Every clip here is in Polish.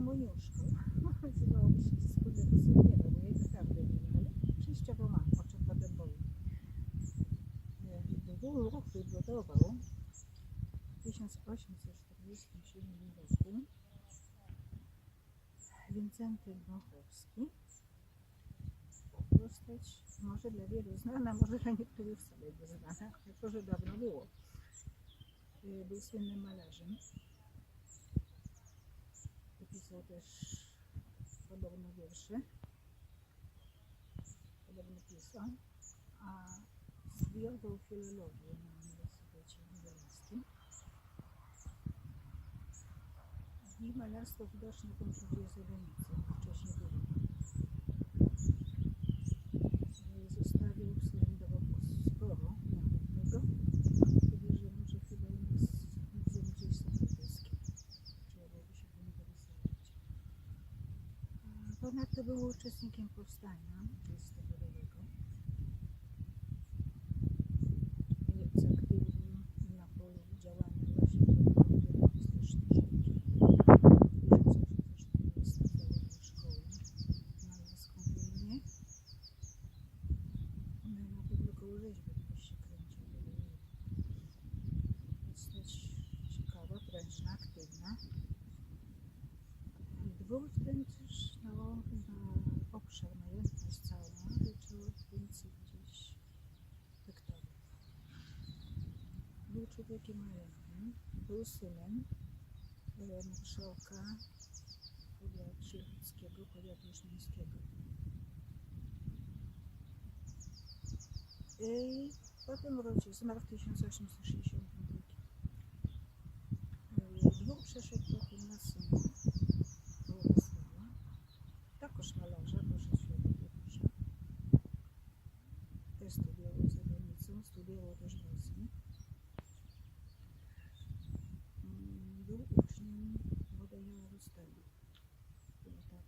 Moniuszko. Nazywałoby się wspólnego sumienia, bo jej naprawdę nie ale częściowo ma, o czym potem powiem. E, Dwór wybudował w 1847 roku Wincenty Dmochowski. Postać może dla wielu znana, może dla niektórych wcale nie znana, jako że dawno było. E, Był słynnym malarzem. Napisał też podobno wiersze. Podobno pisał. A studiował filologię na Uniwersytecie Lubelskim. I malarstwo widocznie pochodziło z zagranicy. Wcześniej było. E, Zostawił swoim dorobku sporo nawet tego. Wierzymy, że chyba u nas w muzeum gdzieś są niebieskie. Trzeba byłoby się tym interesować. A Ponadto był uczestnikiem powstania listopadowego. Jest aktywnym na polu działania właśnie komunistycznych. założył szkołę malarską w Wilnie. Ona na pewno koło rzeźby gdzieś się kręci. Postać ciekawa, prężna, aktywna. Dwór ten też no, na obszar, majętność cała liczył więcej gdzieś hektarów. Był człowiekiem majętnym, był synem marszałka powiatu szlacheckiego, powiatu szmańskiego. I po tym rocie zmarł w 1862. E, Dwóch przeszedł potem na syna Władysława. Takoż malarza, poszedł w ślady Piotrusza. Też studiował za granicą, studiował też w Rosji. Mm, Był uczniem Włodzimierza Rustego. Chyba tak.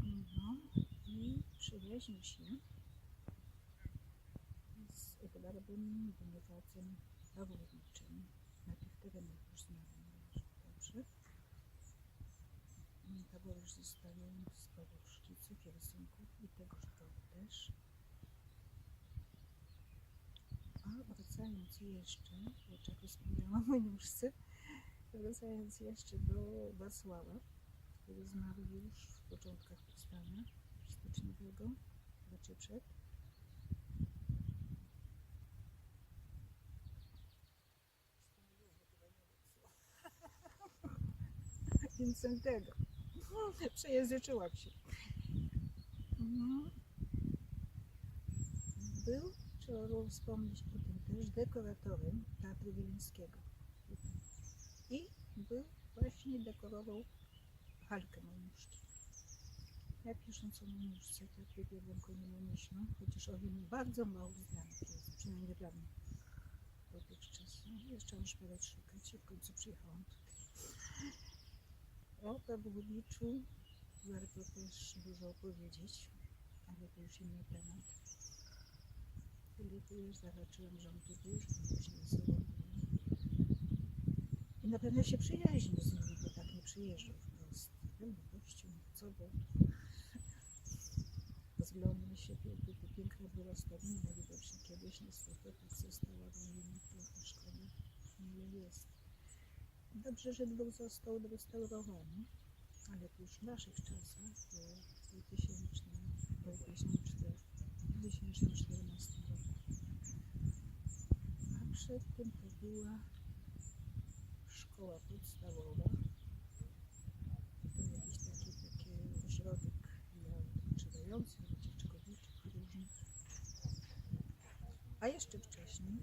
No i przyjaźnił się z Edwardem Bonifacem Pawłowniczym na tych terenach już znanym dobrze. Taborz zostawiał sporo szkiców i rysunków i tegoż to też. A wracając jeszcze, bo czego wspomniałam o nóżce, wracając jeszcze do Wacława, który zmarł już w początkach powstania styczniowego, raczej przed. Wincentego. Przejęzyczyłam się. Mhm. Był, trzeba wspomnieć o tym też, dekoratorem Teatru Wileńskiego. I był właśnie dekorował halkę Moniuszki. Ja pisząc o Moniuszce, tak wybiegłam ku niemu myślą, chociaż o nim bardzo mało znanych jest, przynajmniej dla mnie dotychczas. No, jeszcze muszę szperać szukać i w końcu przyjechałam tutaj. O Pawłowiczu warto też dużo opowiedzieć, ale to już inny temat. Tyle tu już zahaczyłam rządu już później sobie. I na pewno się przyjaźnił z nimi, bo tak nie przyjeżdżał wprost. Był gościu, co bo się piękna była widocznie kiedyś została szkoda, ale jest. Dobrze, że dwór został odrestaurowany, ale już w naszych czasach, w 2000, 2014 roku. A przed tym to była szkoła podstawowa. Potem jakiś taki, taki ośrodek dla odpoczywających, ucieczkowiczów różnych. A jeszcze wcześniej,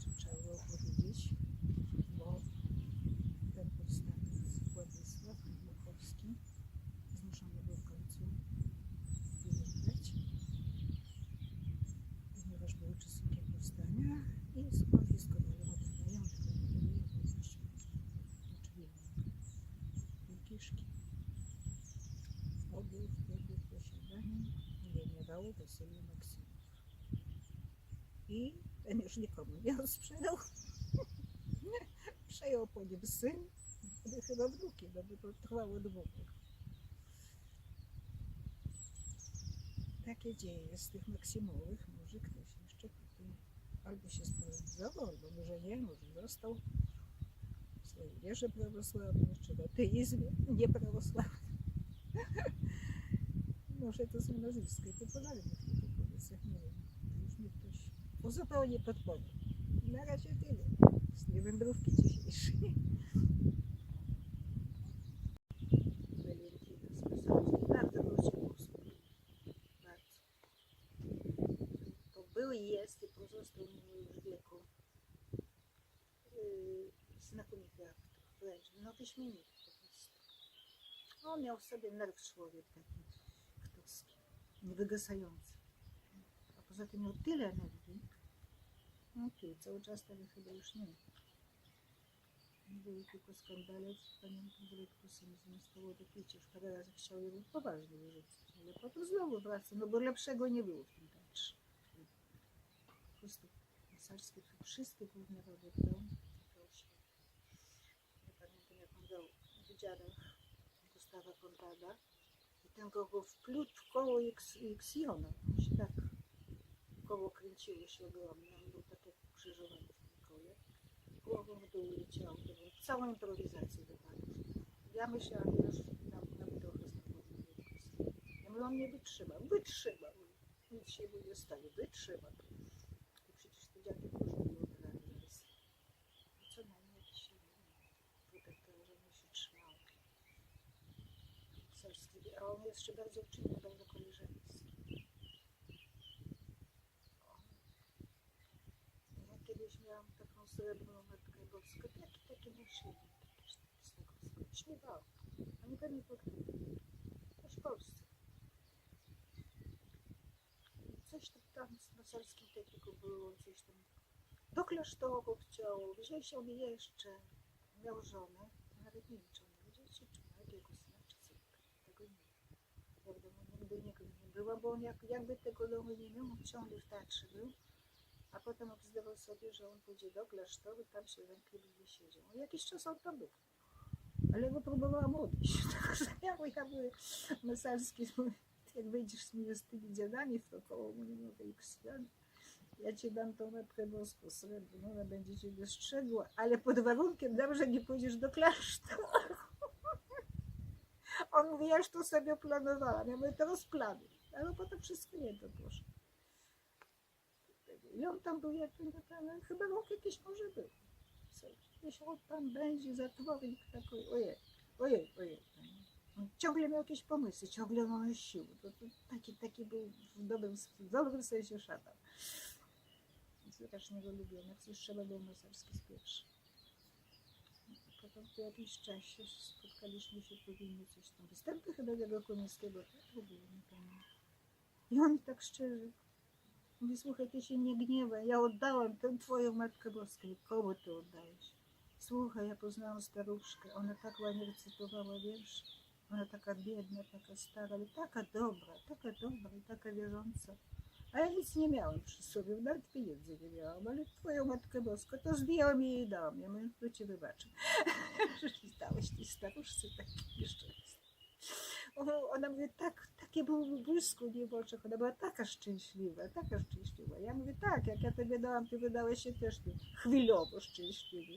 czym trzeba było powiedzieć, bo ten powstaniec Władysław Dmuchowski zmuszony był w końcu wyjeżdżać, ponieważ był uczestnikiem powstania i skonfiskowali mu majątek, nie oczywistą. I kiszki. Obu wtedy w posiadaniu generału Wasylia Maksymow. I ten już nikomu nie sprzedał. przejął po nim syn, chyba wnuki, no bo to trwało długo. Takie dzieje z tych Maksimowych, może ktoś jeszcze tutaj albo się sprawdzował, albo może nie, może został w swojej wierze prawosławnej, czy w ateizmie nieprawosławnym. może to są nazwiska popularne w tych opowiastach, nie wiem, ktoś uzupełnie podpowie. Na razie tyle z tej wędrówki dzisiejszej. Był jest i pozostał mimo już wieku yy, znakomity aktor. Wręcz, no wyśmienity po prostu. On miał w sobie nerw człowiek taki aktorski, niewygasający. A poza tym miał tyle energii, no tu cały czas tego chyba już nie ma. Były tylko skandale, pamiętam, dyrektor syn zostało do picia. Już parę razy chciał ją poważnie wyrzucić, ale potem znowu wraca, no bo lepszego nie było w tym teatrze. Po prostu Masarskie to role grał. grał świetnie. Nie pamiętam jak on grał w wydziałach Gustawa Konrada i ten go go wplótł w koło X- się tak koło kręciło się ogromnie, on był tak jak krzyżowany w kole. Głową w dół leciał, to było całą improwizację dopadł. Ja myślałam, że już na, na trochę znowu Ja mówię, on nie wytrzymał, wytrzymał. Nic się mu nie stanie, wytrzymał. I przecież te dziady dużo było grane zaraz. Co najmniej jakiś protektorze się trzymał. Serski, a on jeszcze bardzo uczynny, bardzo koleżeński. Ja kiedyś miałam taką srebrną matkę boską, taki, taki naszyjnik, taki z tego śpiewał. Oni pewnie pograli. Też w Polsce. Coś tam, z masarskim techniką było, coś tam. Do klasztoru chciał, wziął sobie jeszcze, miał żonę, nawet nie wiem, czy dzieci, czy ma jakiegoś syna, czy córkę. Tego nie wiem. Ja w domu nigdy nigdy nie była, bo on jak, jakby tego domu nie miał, on ciągle w teatrze był. A potem obzdywał sobie, że on pójdzie do klasztoru, tam się rękliwie siedział. No, jakiś czas on tam był. Ale go próbowałam odejść. Także ja, ja były masalski, jak wyjdziesz z mnie z tymi dziadami w to koło, mówię, no tej ksjan, ja ci dam tą matkę boską srebrną, ona będzie cię wystrzegła, ale pod warunkiem że nie pójdziesz do klasztoru. On mówi, ja już to sobie planowałam. Ja mówię, teraz planuj. Ale potem wszystko nie to poszło. I on tam był, jak ten, ten, chyba rok jakiś może był. Co, Gdzieś on tam będzie zatwornik taki, ojej, ojej, ojej. On ciągle miał jakieś pomysły, ciągle miał siły. To, to taki, taki był w dobrym, w dobrym sensie szatan. Strasznie go lubiłem, jak coś trzeba było masarski spieprz. Potem po jakimś czasie spotkaliśmy się po winy, coś tam. Występy chyba tego Konieckiego teatru były, nie pamiętam. I on tak szczerze mówi, słuchaj, ty się nie gniewaj, ja oddałam tę twoją Matkę Boską. Komu ty oddałeś? Słuchaj, ja poznałam staruszkę, ona tak ładnie recytowała wiersz. Ona taka biedna, taka stara, ale taka dobra, taka dobra i taka wierząca. A ja nic nie miałam przy sobie, nawet pieniędzy nie miałam, ale twoją Matkę Boską to zdjęłam i dałam. Ja mówię, to ci wybaczę. że dałeś tej staruszce taki jeszcze Ona mówi, tak, takie było błysku nie w oczach, ona była taka szczęśliwa, taka szczęśliwa. Ja mówię, tak, jak ja tobie dałam, ty wydałeś się też ty chwilowo szczęśliwy.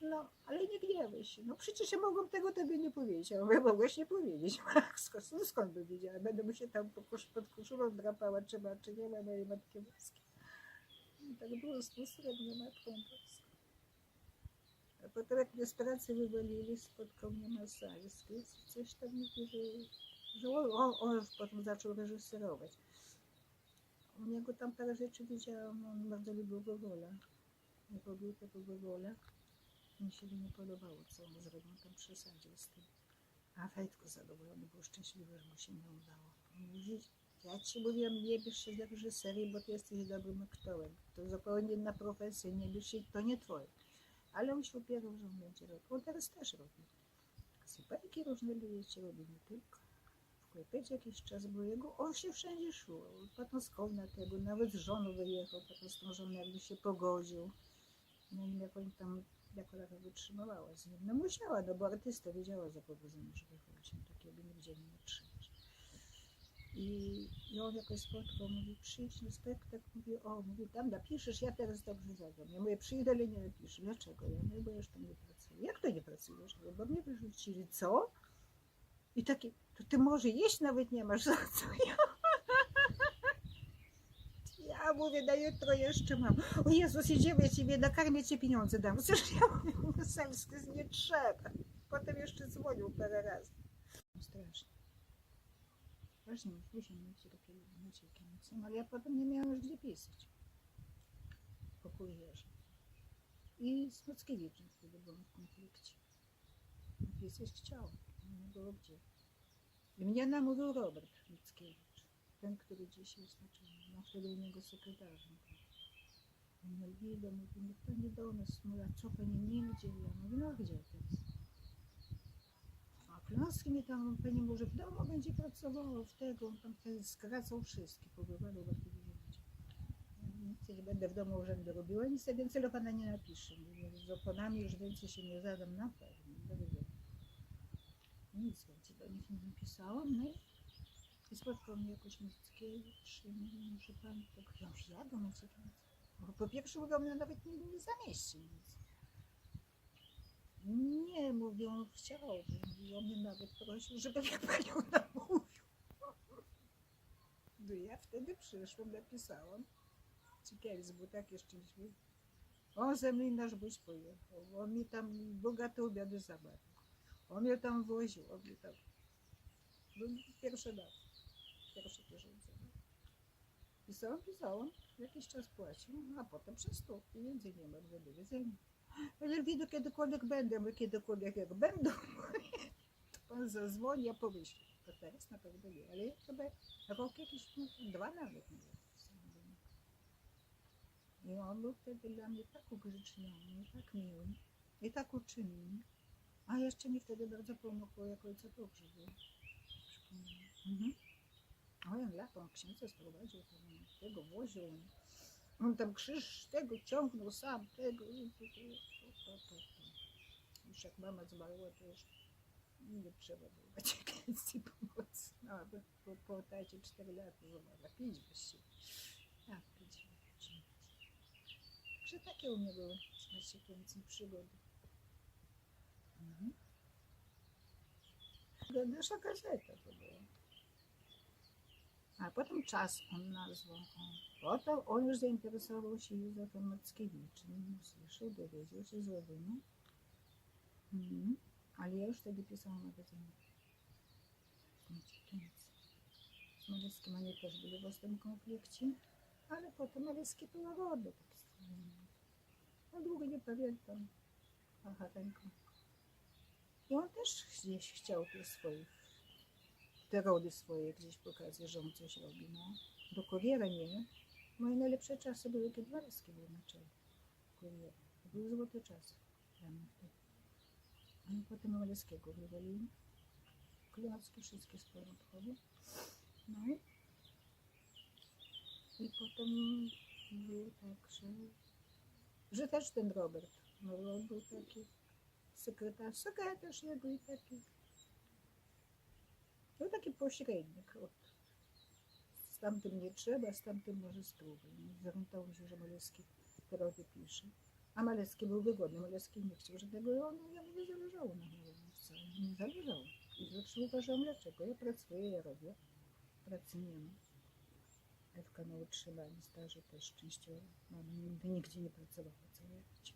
No, ale nie gniewaj się. No przecież ja mogłam tego tobie nie powiedzieć. Ja mówię, mogłeś nie powiedzieć. Skąd, no skąd by wiedziała? Będę mu się tam pod koszulą drapała, czy ma, czy nie ma mojej matki boskiej. I tak było z tą srebrną matką boską. Wywalili, spotkał mnie Masalski. Coś tam mówi, że, że on, on, on już potem zaczął reżyserować. U niego tam parę rzeczy widziałam, on bardzo lubił Gogola. Nie lubił tego Gogola. Mi się nie podobało, co on zrobił, on tam przesadził z tym. A Fejtko zadowolony był, szczęśliwy, że mu się nie udało. Ja ci mówiłam, nie bierz się za reżyserię, bo ty jesteś dobrym aktorem. To zupełnie inna profesja, nie bierz się, to nie twoje. Ale on się upierał, że on będzie robił. On teraz też robi. Sypajki różne ludzie robi, nie tylko. W Klepecie jakiś czas był jego, on się wszędzie szło. Z Kołna tego, nawet z żoną wyjechał, potem z tą żoną jakby się pogodził. No i jak oni tam Dekoracja wytrzymywała z nim. No musiała, no bo artysta wiedziała za powodzenie, żeby chodzić. No, takiego nigdzie nie otrzymasz. I, I on jakoś spotkał, mówi, przyjdź na spektakl, mówi, o, mówi, tam napiszesz, ja teraz dobrze zagram. Ja mówię, przyjdę, ale nie napiszę. Dlaczego? Ja mówię, bo ja już tam nie pracuję. Jak to nie pracujesz? Mówię, bo mnie wyrzucili. Co? I taki, to ty może jeść nawet nie masz za co. Ja, mówię, na jutro jeszcze mam. O Jezus, idziemy, ciebie nakarmię, cię pieniądze dam. Przecież ja mówię, Selski, nie trzeba. Potem jeszcze dzwonił parę razy. Strasznie. Strasznie, później nie cierpieli, nie cierpieli. Ale ja potem nie miałam już gdzie pisać. Po kurierze. I z Mockiewiczem wtedy byłam w konflikcie. Napisać chciałam, ale nie było gdzie. I mnie namówił Robert Mickiewicz, ten, który dziś jest naczelnym. No wtedy u niego sekretarzem. On Elwido mówi, niech pani do nas. Mówi, a co pani nigdzie? Ja mówię, no gdzie teraz? A Kląski mi tam, pani może w domu będzie pracowała, w tego, on tam wtedy skracał wszystkie, powywalał bardzo dużo nie będę w domu urzędu robiła, nic więcej do pana nie napiszę. Z oponami już więcej się nie zadam na pewno. Nic więcej do nich nie napisałam, no i- spotkał mnie jakoś Mickiewicz i mówi, może pani tak, ja już jadę na co pan. Bo po pierwsze mówią, mnie nawet nie, nie zamieści nic. Nie, mówię, on chciał, i on mnie nawet prosił, żebym ja panią namówił. No ja wtedy przyszłam, napisałam. Ciekawe, był takie szczęśliwy. On ze mnie nasz byś pojechał, on mi tam bogate obiady zabawił. On mnie tam woził, on mnie tam... No, pierwszy raz, pierwsze pieniądze. Pisałam, pisałam, jakiś czas płacił, a potem przez to pieniędzy nie ma, do widzenia. Ale widzę, kiedykolwiek będę, bo kiedykolwiek jak będą, to pan zadzwoni, ja pomyślę. To teraz na pewno nie, ale ja chyba rok jakiś, dwa nawet nie. I on był wtedy dla mnie tak ugrzeczniony, tak miły i tak uczynny. A jeszcze mi wtedy bardzo pomogło, jak ojca dobrze. Przypomniałam. Mhm. A on latą księdza sprowadził, tego woził. On tam krzyż tego ciągnął sam, tego. Już jak mama zmarła, to już nie trzeba było dać więcej pomocy. No, a po, po, tacie 4 lata zmarła, 5 właściwie. Tak, 5 lat. Że takie u mnie były z Maciekiewicą przygody. Mhm. Nasza gazeta to była. A potem czas on nazwał. Potem on już zainteresował się Józefem Mackiewiczem. Usłyszał, dowiedział się z Ładyny. Mhm. Ale ja już wtedy pisałam magazyn. Z Maleckim oni też byli w ostrym konflikcie. Ale potem Malecki to łagodny taki stary. No długo nie pamiętam. Ręką. I on też gdzieś chciał te swoich, te rody swoje gdzieś pokazać, że on coś robi. No. Do kuriera nie. Moje najlepsze czasy były, kiedy Walecki był na czele kuriera. To były złote czasy dla mnie potem Waleckiego wywalili. Klocki wszystkie z porządkowe. No i, i potem było tak, że, że też ten Robert, no on był taki sekretarz, sekretarz jego i taki. Był taki pośrednik. Od, z tamtym nie trzeba, z tamtym może spróbuj. No, Zorientował się, że Malecki te rody pisze. A Malecki był wygodny, Malecki nie chciał żadnego on, jemu nie zależało na wcale, nie zależało. I zawsze uważam, dlaczego ja pracuję, ja robię, pracy nie ma. Ewka na utrzymaniu, starzy też częściowo. Mama nigdy nigdzie nie pracowała całe życie.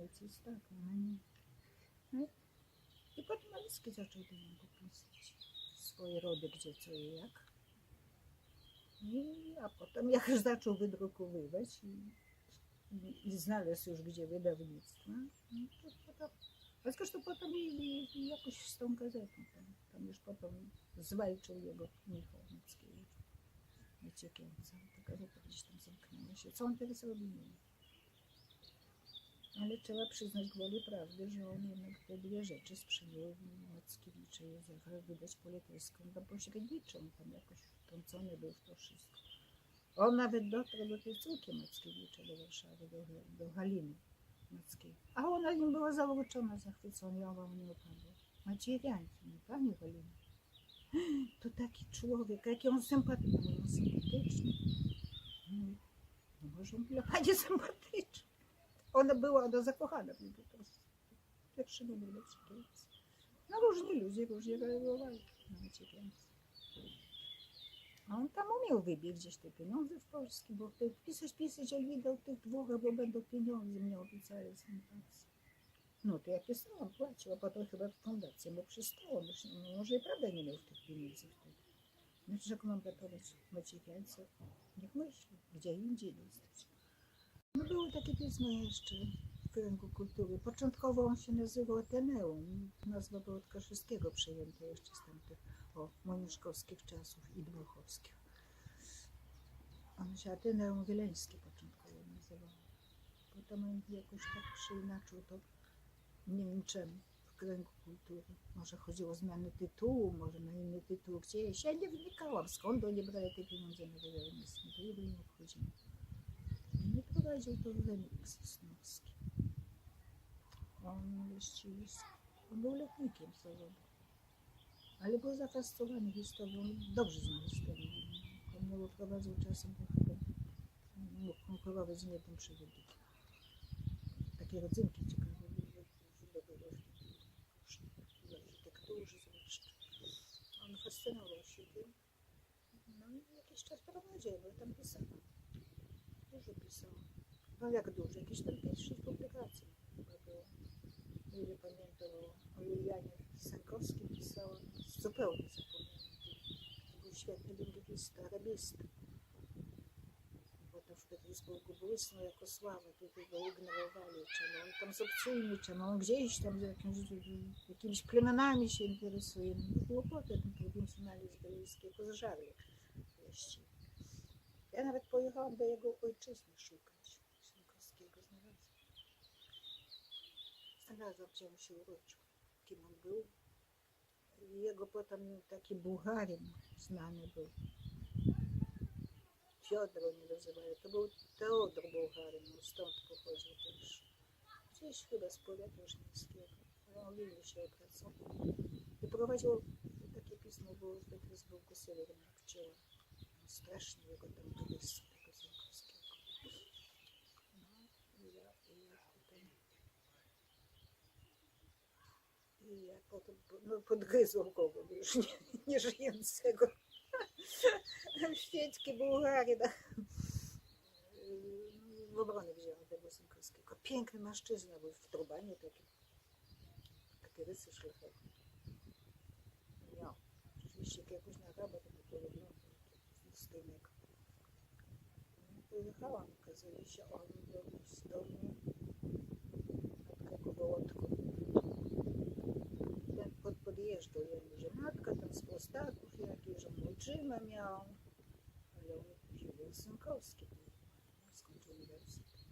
Ojciec tak, mama nie. No. I potem Malicki zaczął do niego pisać swoje rody, gdzie, co i jak. I, a potem jak już zaczął wydrukowywać i, i, i znalazł już gdzie wydawnictwo, no to potem, a zresztą potem i, i, jakoś z tą gazetą, tam, tam już potem zwalczył jego Michał Mickiewicz. Wyciekieńca. Ta gazeta gdzieś tam zamknęła się. Co on teraz robi, nie wiem. Ale trzeba przyznać gwoli prawdy, że on jednak te dwie rzeczy sprzedał Mackiewicza i Józefa wydać po litewską do pośredniczą. Tam jakoś wtrącony był w to wszystko. On nawet dotarł do tej córki Mackiewicza do Warszawy, do, do Haliny. Mackiej. A ona nim była zauroczona, zachwycona, ja wam nie opadła. Maciewiańki, nie pani Halina. To taki człowiek, jaki on sympatyczny. Sympatyczny. No, no może on dla pani sympatyczny. Ona była, ona zakochana w nim po prostu. Pierwszy numer Maciewiańcy. No różni ludzie różnie reagowali na Maciewiańcy. A on tam umiał wybić gdzieś te pieniądze w Polsce, bo pisać, pisać, ale widał tych dwóch, bo będą pieniądze mnie obiecali z fundacji. No to ja pisałam, płaciła, potem chyba w fundację mu przystało, no, może i prawda nie miał tych pieniędzy wtedy. No to jak mam ratować Maciewiańca? Niech myśli, gdzie indziej dostać. No były takie pisma jeszcze w kręgu kultury. Początkowo on się nazywał Ateneum. Nazwa była od Kaszyskiego przejęta jeszcze z tamtych o moniuszkowskich czasów i dmochowskich. On się Ateneum Wileńskie początkowo nazywał. Potem on jakoś tak przeinaczył to, nie wiem czemu, w kręgu kultury. Może chodziło o zmianę tytułu, może na inny tytuł gdzieś. Ja nie wnikałam, skąd oni brali te pieniądze na wydawnictwo. To jego nie prowadził to remix Sosnowski. On on był lotnikiem zawodu. Ale był zafascynowany historią, dobrze znał historię. On miał prowadził czasem, mógł konkurować z jednym przewodnikiem. Takie rodzynki ciekawe były, w architekturze zwłaszcza. On fascynował się tym. No i jakiś czas prowadził, bo tam pisał. Dużo pisał. No jak dużo, jakieś tam 5-6 publikacji było. O ile pamiętam o, Julianie Sankowskim pisała, zupełnie zapomniałam. Był świetny lingwista, arabista. Potem w Petersburgu błysnął jako sława, tutaj go ignorowali, czemu on tam z obcymi, czemu on gdzieś tam z jakimś, jakimiś plemionami się interesuje. No było potem prowincjonalizm brytyjskiego zżarli właściwie. Nawet pojechałam do jego ojczyzny szukać. Sankowskiego znalazłam. Znalazłam, gdzie on się urodził, kim on był. I Jego potem taki Bucharin znany był. Fiodor nie nazywają. To był Teodor Bucharin, on stąd pochodził też. Gdzieś chyba z powiatu żnińskiego. Ale on w Wilnie się opracował. I prowadził takie pismo było w Petersburgu Sewerna Pчела. Strasznie jego tam turystów tego Zankowskiego. No i ja, i ja potem i ja potem po- no, podgryzłam kogo, już nie, nie żyjącego. Świecki Bułgarina. W obronę wzięłam tego Zankowskiego. Piękny mężczyzna był w turbanie takim. Takie rysy. Miał. Rzeczywiście jakiegoś na rabat to No, Pojechałam, okazuje się, on był z domu nad Krakowołodką. Ten pod, podjeżdżał jemu, że matka tam z prostaków jakiś, że ojczyma miał. Ale on później był Synkowski. Skończył uniwersytet.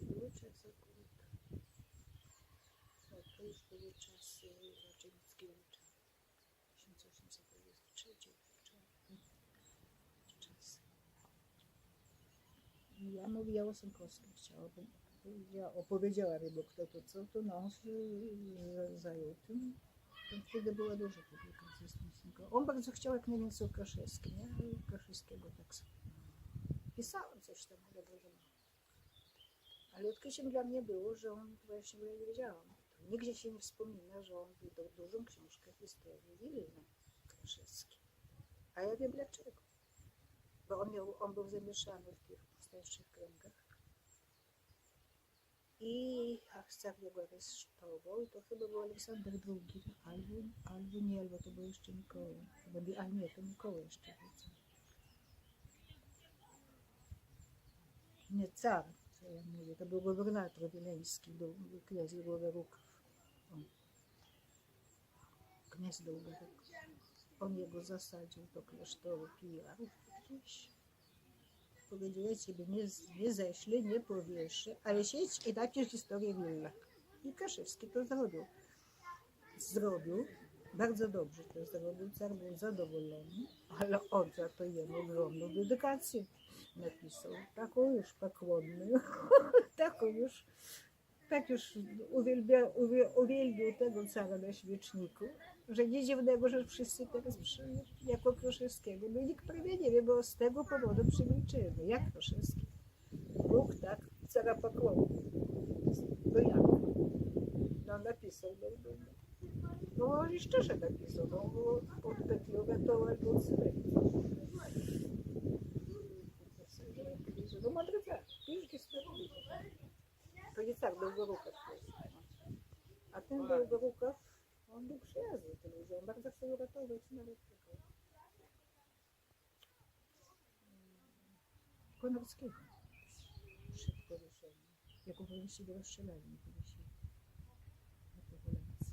Były czasy akurat. Tak, to już były czasy raczej Mickiewicza. 1823 czas. I Ja mówiła o Synkowskim, chciałabym. Ja opowiedziałam mu kto to co, to za- zajął tym. To wtedy była duża publikacja Synkowskim. On bardzo chciał jak najwięcej o Kraszewskim? Ale Kraszewskiego tak samo. Pisałam coś tam, mało. Ale odkryciem dla mnie było, że on, właśnie ja nie wiedziałam, nigdzie się nie wspomina, że on wydał dużą książkę historii Wilna Kraszewski. A ja wiem dlaczego. Bo on, miał, on był zamieszany w tych powstańczych kręgach. I Achsaw go aresztował. I to chyba był Aleksander II. Albo, albo nie, albo to był jeszcze Mikołaj. Nie- a nie, to Mikołaj jeszcze był. Nie car, co ja mówię. To był gubernator wileński, był kniaz Długoruków. Kniaz Długoruków. On jego zasadził do klasztoru Kijarów gdzieś. Powiedział, ja ciebie nie, nie ześlę, nie powieszę, ale siedź i napisz historię Wilna. I Kaszewski to zrobił. Zrobił, bardzo dobrze to zrobił, car był zadowolony, ale on za to jemu ogromną dedykację. napisał. Taką już pokłonną, taką już, tak już uwielbia, uwie, uwielbił tego cara na świeczniku, że nie dziwnego, że wszyscy teraz przy, jako Kruszewskiego. No nikt prawie nie wie, bo z tego powodu przemilczymy. Jak Kruszewski? Bóg tak cara pokłonił. No jak? No napisał, no, no, no. No i szczerze napisał, no pod Petliówę to albo Cyrek. No car, pięknie sprawiedliwy. To nie tak, jest. no. A ten Dolgorukow, on był przyjazny tym ludziom, bardzo chciał uratować nawet tego. mm, Konarskiego. Szybko wyszedł. Jak właściwie rozstrzelali, nie powiesili. Polacy.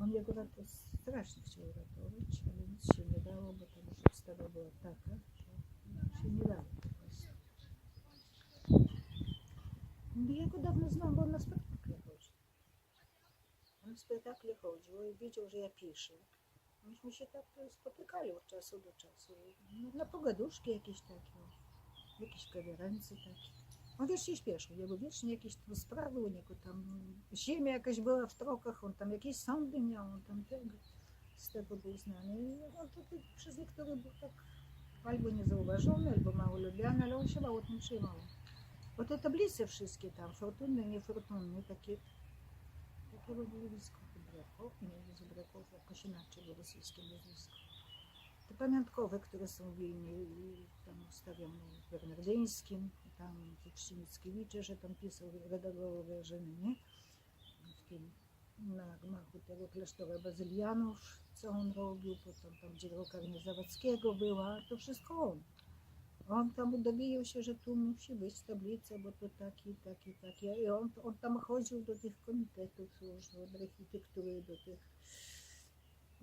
On jego rat- strasznie chciał uratować, ale nic się nie dało, bo tam już obstawa była taka, że się nie dało po prostu. No Ja go dawno znam, bo on na spektakle chodzi. On na spektakle chodził i wiedział, że ja piszę. Myśmy się tak spotykali od czasu do czasu. No, na pogaduszki jakieś takie, jakieś kawiarency takie. On wiesz się śpieszył, jego wiecznie jakieś tam sprawy u niego tam, ziemia jakaś była w trokach, on tam jakieś sądy miał, on tam tego, z tego był znany. I On to tak przez niektórych był tak albo niezauważony, albo mało lubiany, ale on się mało tym przejmował. Bo te tablice wszystkie tam, fortunne, niefortunne, takie, były blisko Zubrekow, nie Zubrekow, jakoś inaczej, bo rosyjskie nazwisko. Te pamiątkowe, które są w Wilnie tam ustawione w Bernardyńskim, tam te czci Mickiewicza, że tam pisał, redagował wrażenie, nie? W tym, na gmachu tego klasztora Bazylianów, co on robił, potem tam gdzie drukarnia Zawadzkiego była, to wszystko on. On tam dowiedział się, że tu musi być tablica, bo to taki, taki, taki. I on, on tam chodził do tych komitetów tych, które do tych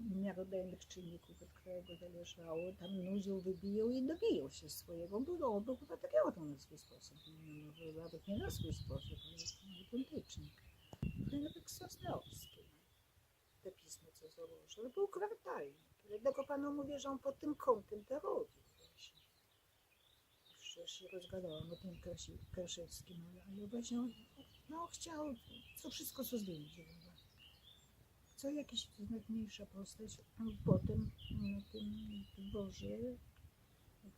miarodajnych czynników, od którego zależało. Tam nudził, wybijał i dobijał się swojego. On był, on był patriotą na swój sposób. No, no, nawet nie na swój sposób, ale autentyczny. No, nawet Sosnowski. Te pismo, co założył, był kwartalny. Jednego panu mówię, że on pod tym kątem to właśnie przecież rozgadałam o tym Kraszewskim, ale, ale właśnie on no, chciał to wszystko, co było. Co jakiś najmniejsza postać, a potem na tym dworze,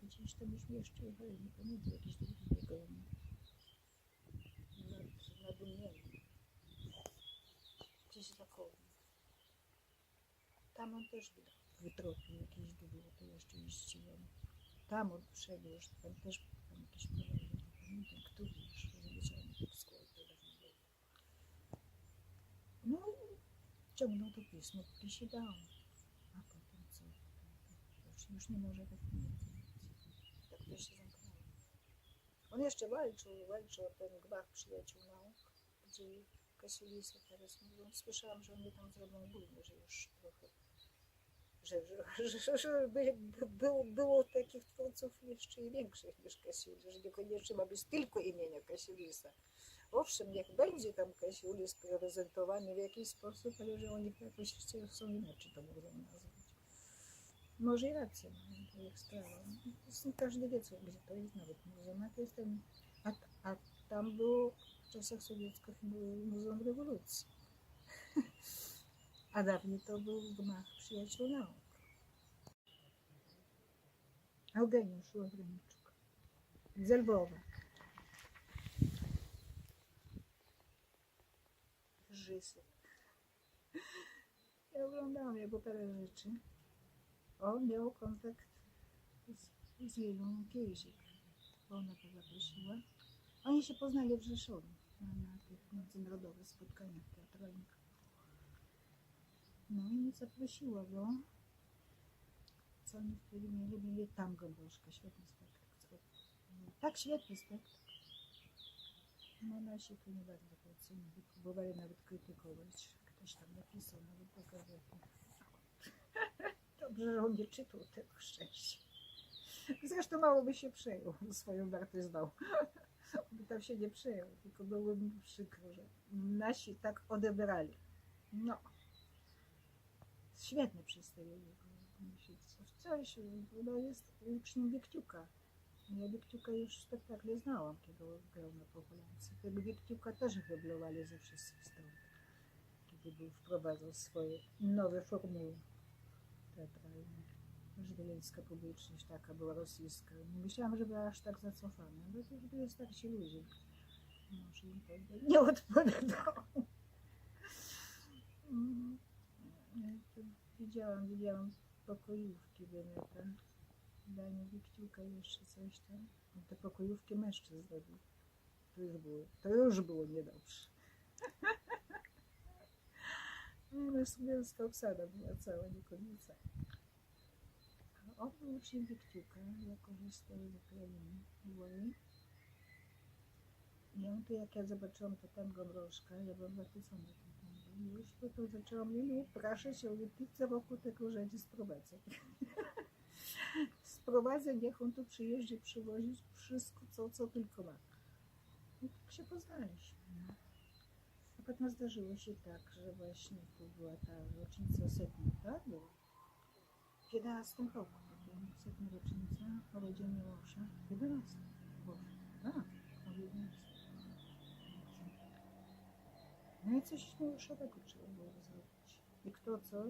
gdzieś tam już jeszcze, ale nie pamiętam, jakiś drugi jego nad, nad Uniemi. Gdzieś za kołem. Tam on też wytropił jakieś dwie, to jeszcze jeździłem tam już, tam też tam jakiś problem, nie pamiętam, który już wiedziałem, jak było. No i ciągnął to pismo, póki się dało. A potem co? Już, już nie może tak mieć. Tak to się zamknęło. On jeszcze walczył, walczył o ten gmach przyjaciół nauk, gdzie Kasiulisa teraz mówią. Słyszałam, że oni tam zrobią ogólnie, że już trochę że, że, że, by, by, było, było takich twórców jeszcze i większych niż Kasiulis, że niekoniecznie ma być tylko imienia Kasiulisa. Owszem, niech będzie tam Kasiulis prezentowany w jakiś sposób, ale że oni jakoś chcą inaczej to mogą nazwać. Może i rację mają, to ich sprawa. Każdy wie, co, gdzie to jest, nawet muzeum, a to jest ten, a, a tam było w czasach sowieckich było Muzeum Rewolucji. A dawniej to był gmach przyjaciół nauk. Eugeniusz Ławreniczuk z Lwowa. Żysy. Ja oglądałam jego parę rzeczy. On miał kontakt z, z Lilą Kiejzik. Ona go zaprosiła. Oni się poznali w Rzeszowie na, na tych międzynarodowych spotkaniach teatralnych. No i zaprosiła go. Co oni wtedy mieli? Mieli tango Bożka, świetny spektakl. Tak, świetny spektakl. No nasi tu nie bardzo ocenili, próbowali nawet krytykować. Ktoś tam napisał nawet do gazety. Dobrze, że on nie czytał tego szczęścia. Zresztą mało by się przejął, swoją wartość znał. By tam się nie przejął, tylko byłoby mu przykro, że nasi tak odebrali. No. Świetne przedstawienie. Coś, no jest uczniem Wiekciuka. Ja Wikciuka już w spektakle znałam, kiedy grał na Popolance. Tego Wikciuka też wyblowali ze wszystkich stron. Kiedy był wprowadzał swoje nowe formuły teatralne. Wileńska publiczność taka była rosyjska. Nie myślałam, że była aż tak zacofana, ale to już byli starsi ludzie. Może im to nie odpowiadał. Widziałam, widziałam pokojówki Beneta. Danie Wikciuka jeszcze coś tam. On Te pokojówki mężczyzn zrobił. To już było, to już było niedobrze. Ale studencka obsada była cała do końca. On był uczniem Wikciuka, ja korzystał z Ukrainy. I on to jak ja zobaczyłam to tango mrożka, ja byłam zachwycona tym już to zaczęłam mnie ja mówię, ty co roku tego rzeczy sprowadzę. sprowadzę, niech on tu przyjeździ, przywozi wszystko, co, co tylko ma. I tak się poznaliśmy. No. A potem zdarzyło się tak, że właśnie tu była ta rocznica setna, tak? Była. W 11 roku, była setna rocznica urodzin Miłosza. W 11. Boże, tak, o 11. No i coś Miłoszowego trzeba było zrobić. I kto co?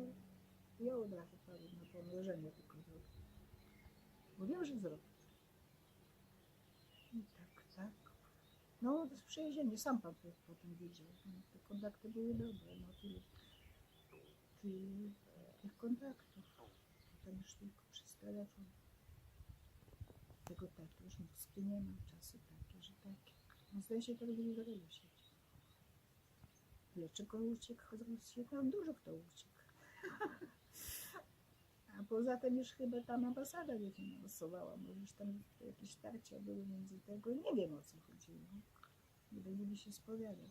Ja od razu powiem na pomierzenie tylko zrobię. Wiem, że zrobię. I tak, tak. No, to jest przejeżdżenie, sam pan to potem widział. Te kontakty były dobre, no tyle, tyle tych kontaktów. Potem już tylko przez telefon. Tego tak już Moskwy nie ma, czasy takie, że takie. No zdaje się, to robili Dlaczego uciekł z Rosji? Tam dużo kto uciekł. A poza tym już chyba tam ambasada nie finansowała, może już tam jakieś tarcia były między tego. Nie wiem o co chodziło. Nie mi się spowiadał.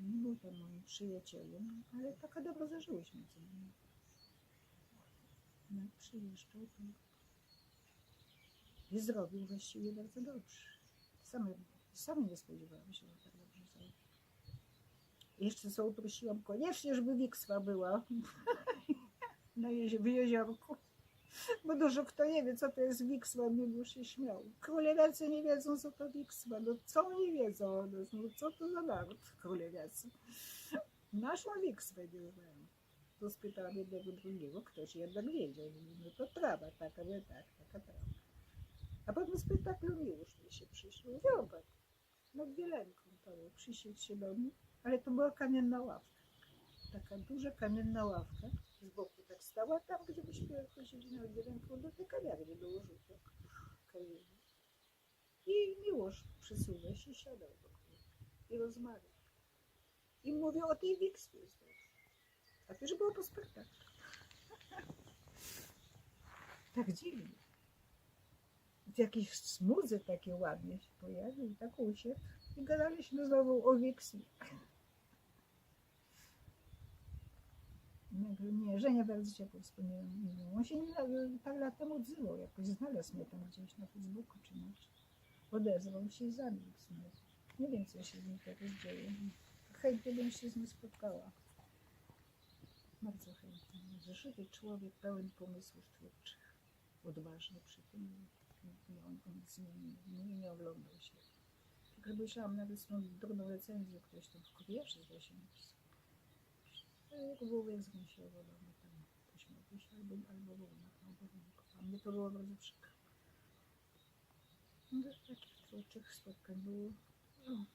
Nie był tam moim przyjacielem, ale taka dobro zażyłyśmy co nie. No, przyjeżdżał tu. I zrobił właściwie bardzo dobrze. Sam, sam nie spodziewałam się, że tak dobrze zrobił. Jeszcze co uprosiłam koniecznie, żeby Wiksła była na jezie, w jeziorku. Bo dużo kto nie wie, co to jest Wiksła, Milusz się śmiał. Królewiacy nie wiedzą, co to Wiksła. No co oni wiedzą o nas? No co to za naród królewiacy? Naszą Wiksłę nie znają. To spytałam jednego drugiego, ktoś jednak wiedział. No to trawa taka, nie tak, taka trawa. A potem spektaklu Miłosz mi się przyszło. Zobacz, nad Wielenką to przysiedł się do mnie, ale to była kamienna ławka. Taka duża kamienna ławka. Z boku tak stała tam, gdzie myśmy chodzili nad Wielenką do tej kawiarni dołożyła. Kawiarni. I Miłosz przysuwa się, siadał wokół i rozmawiał. I mówię o tej Wikswie znowu. A to już było po spektaklu. tak dziwnie. W jakiejś smudze takie ładnie się pojawił, tak usiadł i gadaliśmy znowu o Wikswie. Nie, Żenia bardzo ciepło wspomniała. On się nie, parę lat temu odzywał, jakoś znalazł mnie tam gdzieś na Facebooku czy na czym. Odezwał się i znowu. Nie wiem, co się z nim teraz dzieje. Chętnie bym się z nim spotkała. Bardzo chętnie. Żywy człowiek pełen pomysłów twórczych. Odważny przy tym. Nie, on, on nic nie, nie, oglądał się. Tylko myślałam nawet tą drobną recenzję, ktoś tam w napisał. A Jak było językiem się owodowy, tam pośmiałby się albo, albo wolno, albo wolno. Mnie to było bardzo przykro. No, takich twórczych spotkań było. No,